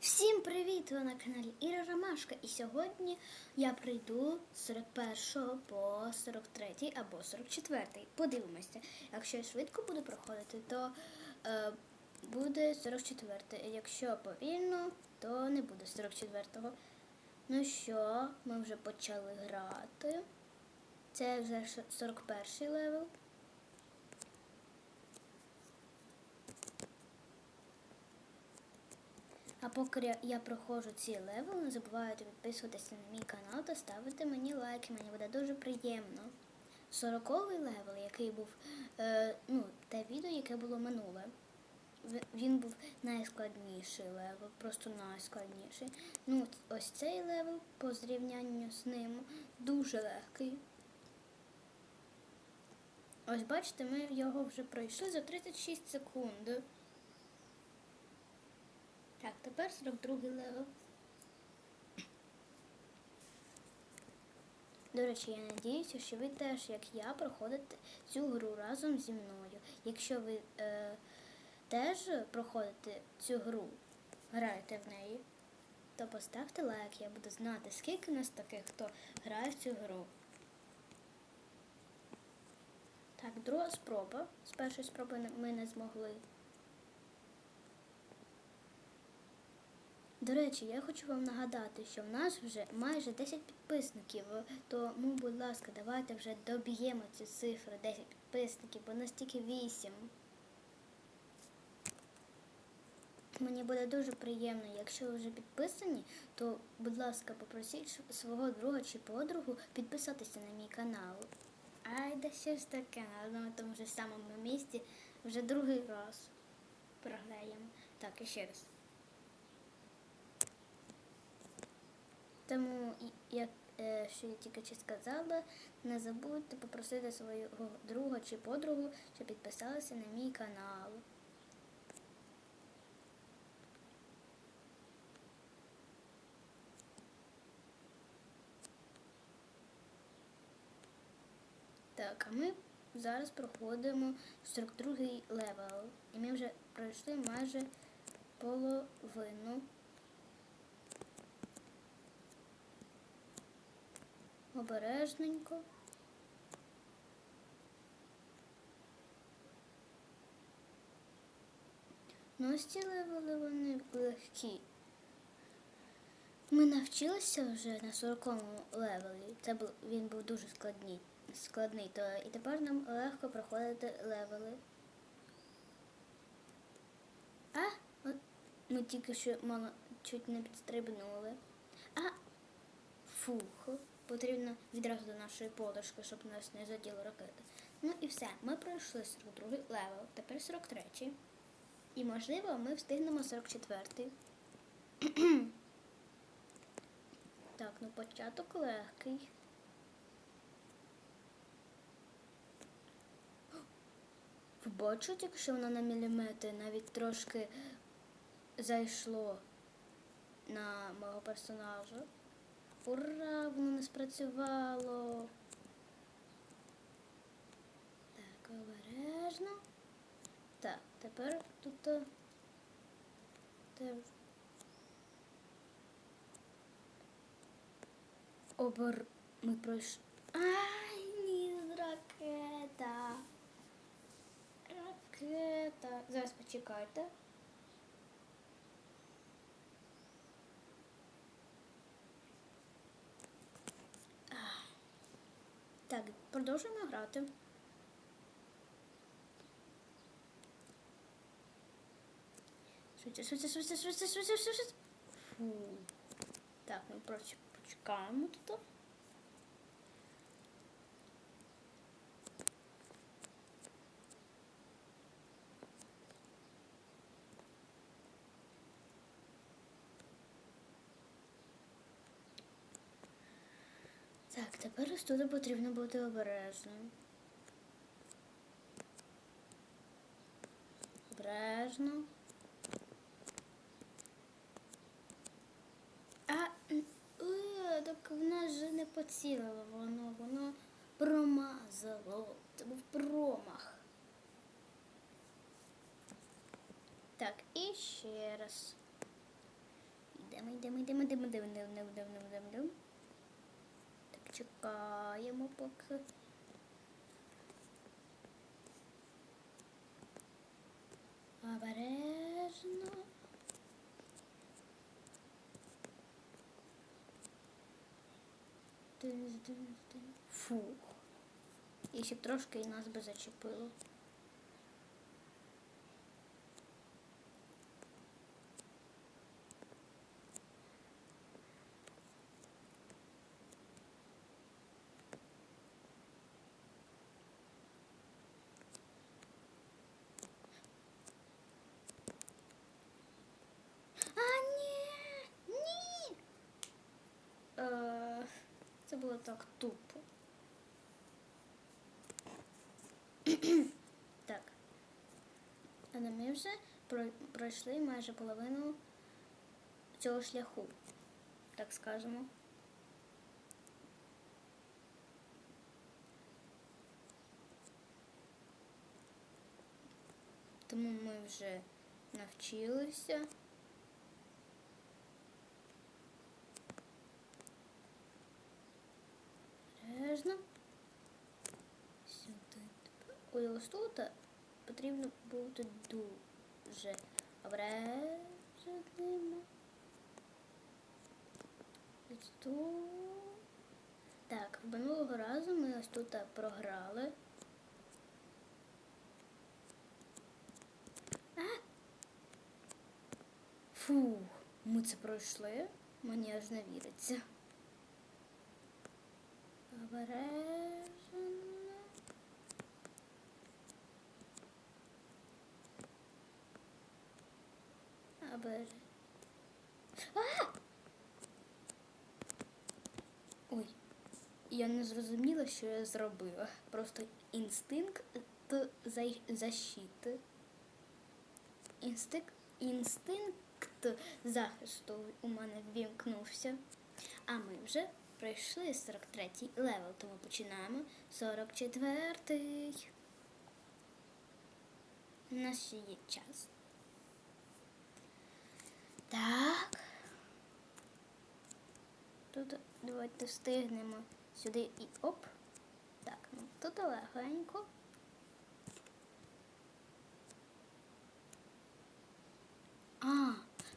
Всім привіт! Ви на каналі Іра Ромашка. І сьогодні я прийду з 41 по 43 або 44. Подивимося. Якщо я швидко буду проходити, то е, буде 44. Якщо повільно, то не буде 44-го. Ну що, ми вже почали грати. Це вже 41 левел. А поки я- проходжу ці левели, не забувайте підписуватися на мій канал та ставити мені лайки. Мені буде дуже приємно. Сороковий левел, який був е, ну, те відео, яке було минуле. Він був найскладніший левел, просто найскладніший. Ну, ось цей левел по зрівнянню з ним дуже легкий. Ось бачите, ми його вже пройшли за 36 секунд. Так, тепер 42 левел. До речі, я надіюся, що ви теж, як я, проходите цю гру разом зі мною. Якщо ви е, теж проходите цю гру, граєте в неї, то поставте лайк, я буду знати, скільки нас таких, хто грає в цю гру. Так, друга спроба. З першої спроби ми не змогли. До речі, я хочу вам нагадати, що в нас вже майже 10 підписників. Тому, будь ласка, давайте вже доб'ємо ці цифри 10 підписників, бо нас тільки 8. Мені буде дуже приємно, якщо ви вже підписані, то, будь ласка, попросіть свого друга чи подругу підписатися на мій канал. Ай, да що ж таке, на тому ж самому місці вже другий раз програємо. Так, і ще раз. Тому, як е, що я тільки чи сказала, не забудьте попросити свого друга чи подругу, щоб підписалися на мій канал. Так, а ми зараз проходимо 42-й левел. І ми вже пройшли майже половину. Обережненько. Ну, ось левели вони легкі. Ми навчилися вже на 40-му левелі. Це був він був дуже складний, складний, то і тепер нам легко проходити левели. А, от ми тільки що мало чуть не підстрибнули. А фух, потрібно відразу до нашої подушки, щоб нас не заділи ракети. Ну і все, ми пройшли 42 левел, тепер 43. І можливо ми встигнемо 44. й Так, ну початок легкий. Ви якщо воно на міліметр навіть трошки зайшло на мого персонажа. Ура, воно не спрацювало. Так, обережно. Так, тепер тут. е, Обер... Ми пройшли. Ай, ні, ракета. Ракета. Зараз почекайте. Так, продовжуємо грати. Швидше, швидше, швидше, швидше, швидше, швидше. Фу. Так, ми просто почекаємо тут. Тут потрібно бути обережним. Обережно. А, е, так в нас же не поцілило воно, воно промазало. Це був промах. Так, і ще раз. йдемо, йдемо, йдемо, йдемо, йдемо, йдемо, йдемо, йдемо, йдемо, чекаємо поки. Обережно. Фух. І ще б трошки і нас би зачепило. А, ні! Ні! Е, це було так тупо. так. Але ми вже пройшли майже половину цього шляху, так скажемо. Тому ми вже навчилися. Обережно. Сюди. Тут потрібно бути дуже обережним. Так, минулого разу ми ось тут програли. А! Фух, ми це пройшли. Мені аж не віриться. Обережно. Обережно. А! Ой, я не зрозуміла, що я зробила. Просто інстинкт защити. Інстинкт, інстинкт захисту у мене ввімкнувся. А ми вже пройшли 43-й левел, тому починаємо 44-й. У нас ще є час. Так. Тут давайте встигнемо сюди і оп. Так, ну тут легенько. А,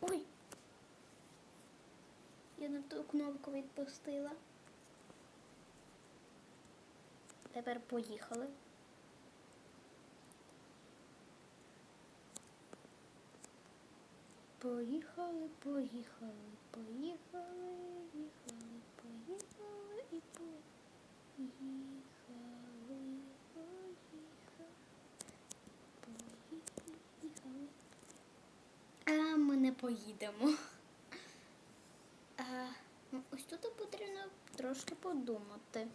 ой. Я на ту кнопку відпустила. Тепер поїхали. Поїхали, поїхали, поїхали, їхали, поїхали і поїхали, поїхали, поїхали. А ми не поїдемо. А, ну, ось тут потрібно трошки подумати.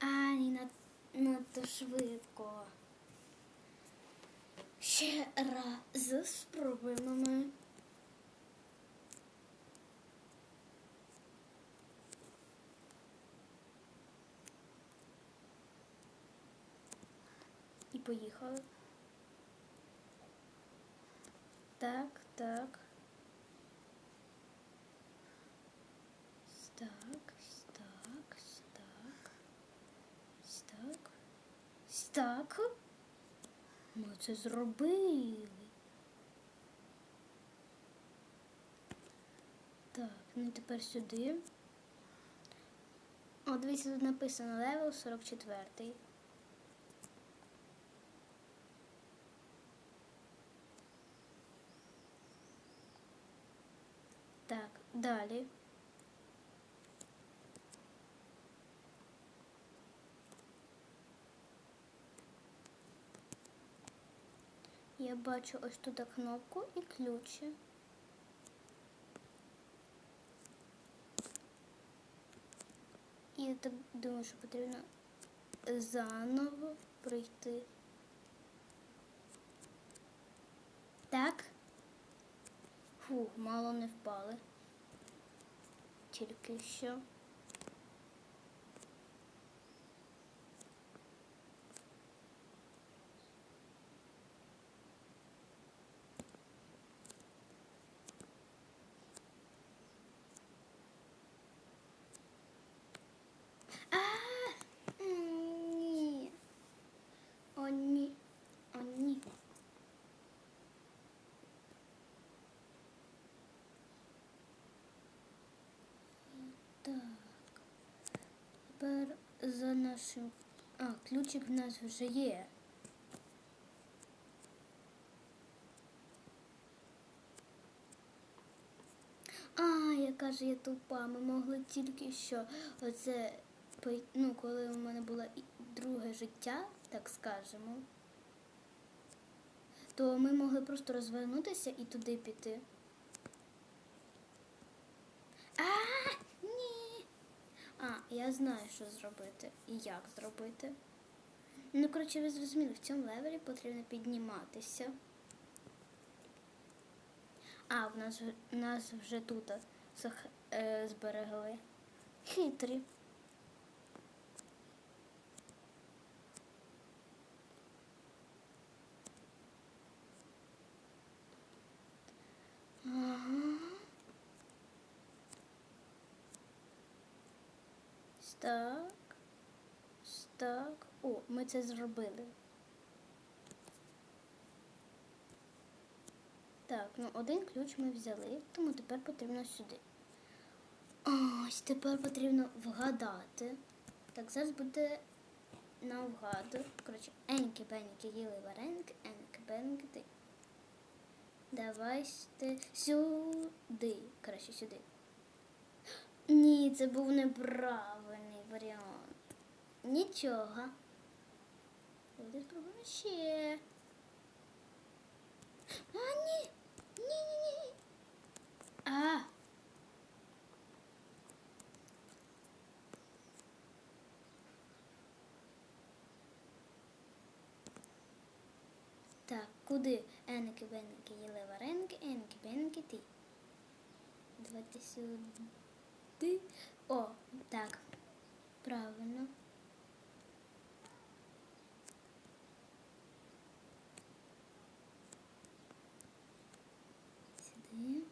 А, ні, над- надто швидко. Ще раз спробуємо ми. І поїхали. Так, так так, так. Так. Так. Ми це зробили. Так, ну тепер сюди. О, дивіться, тут написано левел 44. Так, далі. Я бачу ось туди кнопку і ключі. І так думаю, що потрібно заново пройти. Так. Фух, мало не впали. Тільки що. За нашим. А, ключик в нас вже є. А, яка ж я тупа. Ми могли тільки що оце ну, коли у мене було друге життя, так скажемо, то ми могли просто розвернутися і туди піти. А, ні. А, я знаю, що зробити і як зробити. Ну, коротше, ви зрозуміли, в цьому левелі потрібно підніматися. А, в нас, в нас вже тут е, зберегли. Хитрі. Ага. Так. Так. О, ми це зробили. Так, ну один ключ ми взяли, тому тепер потрібно сюди. Ось тепер потрібно вгадати. Так, зараз буде навгаду. Коротше, еньки беньки їли вареники, еньки беньки. Давайте сюди. Краще сюди. Ні, це був неправильний варіант. Нічого. Давайте спробуємо ще. А, ні. Ні, ні, ні. А. Так, куди? Еники, беники, їли вареники, еники, беники, ти. Давайте сюди. О, так. Правильно. Сюди.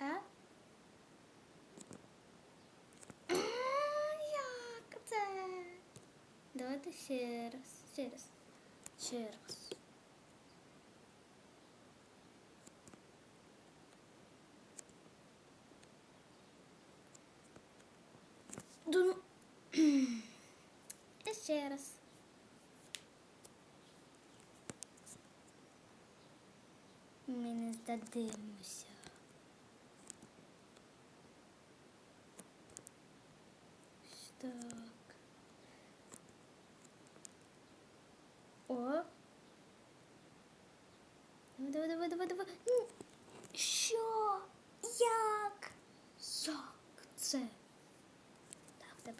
А? А, Як це? Давайте ще раз. Ще раз. Ще раз. Да ну. І ще раз. Ми не здадимося. Ось Так. О. Давай, давай, давай, давай, давай. Ні. Що? Як? Як це?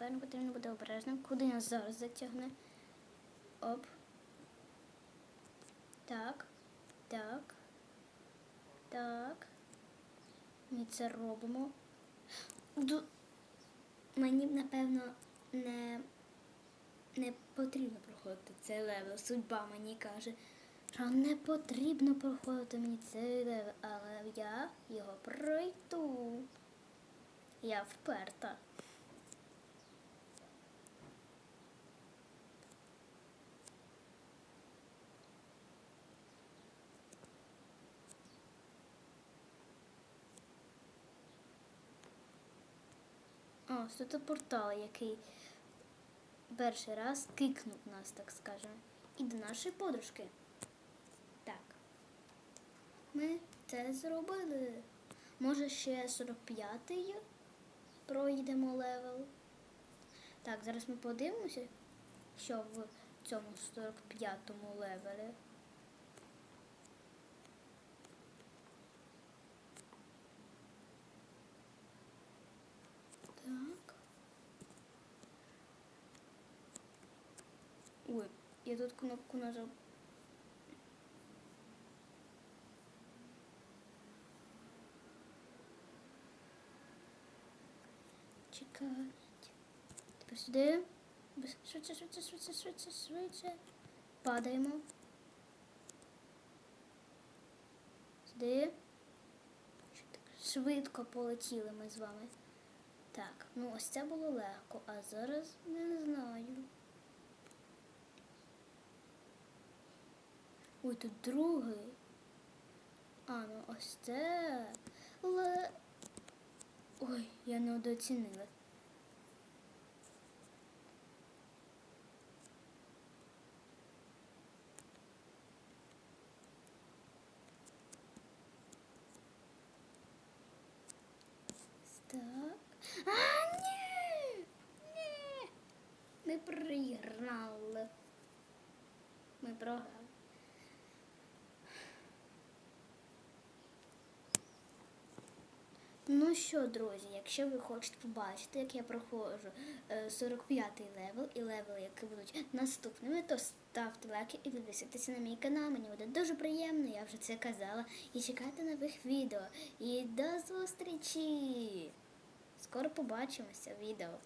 Тепер потрібно буде обережним. Куди нас зараз затягне? Оп. Так. Так. Так. Ми це робимо. Ду... Мені, напевно, не, не потрібно проходити цей левел. Судьба мені каже, що не потрібно проходити мені цей левел, але я його пройду. Я вперта. О, тут портал, який перший раз кикнув нас, так скажемо. І до нашої подружки. Так. Ми це зробили. Може ще 45-й пройдемо левел. Так, зараз ми подивимося, що в цьому 45-му левелі. Я тут кнопку нажал. Чекать. Тепер сюди. Швидше, швидше, швидше, швидше, швидше. Падаємо. Сюди. Швидко полетіли ми з вами. Так, ну ось це було легко, а зараз не знаю. Ой, тут другий. А, ну ось це. Ле... Ой, я не недооцінила. А, ні! Ні! Ми програли. Ми програли. Ну що, друзі, якщо ви хочете побачити, як я проходжу е, 45-й левел і левели, які будуть наступними, то ставте лайки і підписуйтесь на мій канал. Мені буде дуже приємно, я вже це казала. І чекайте нових відео. І до зустрічі! Скоро побачимося відео.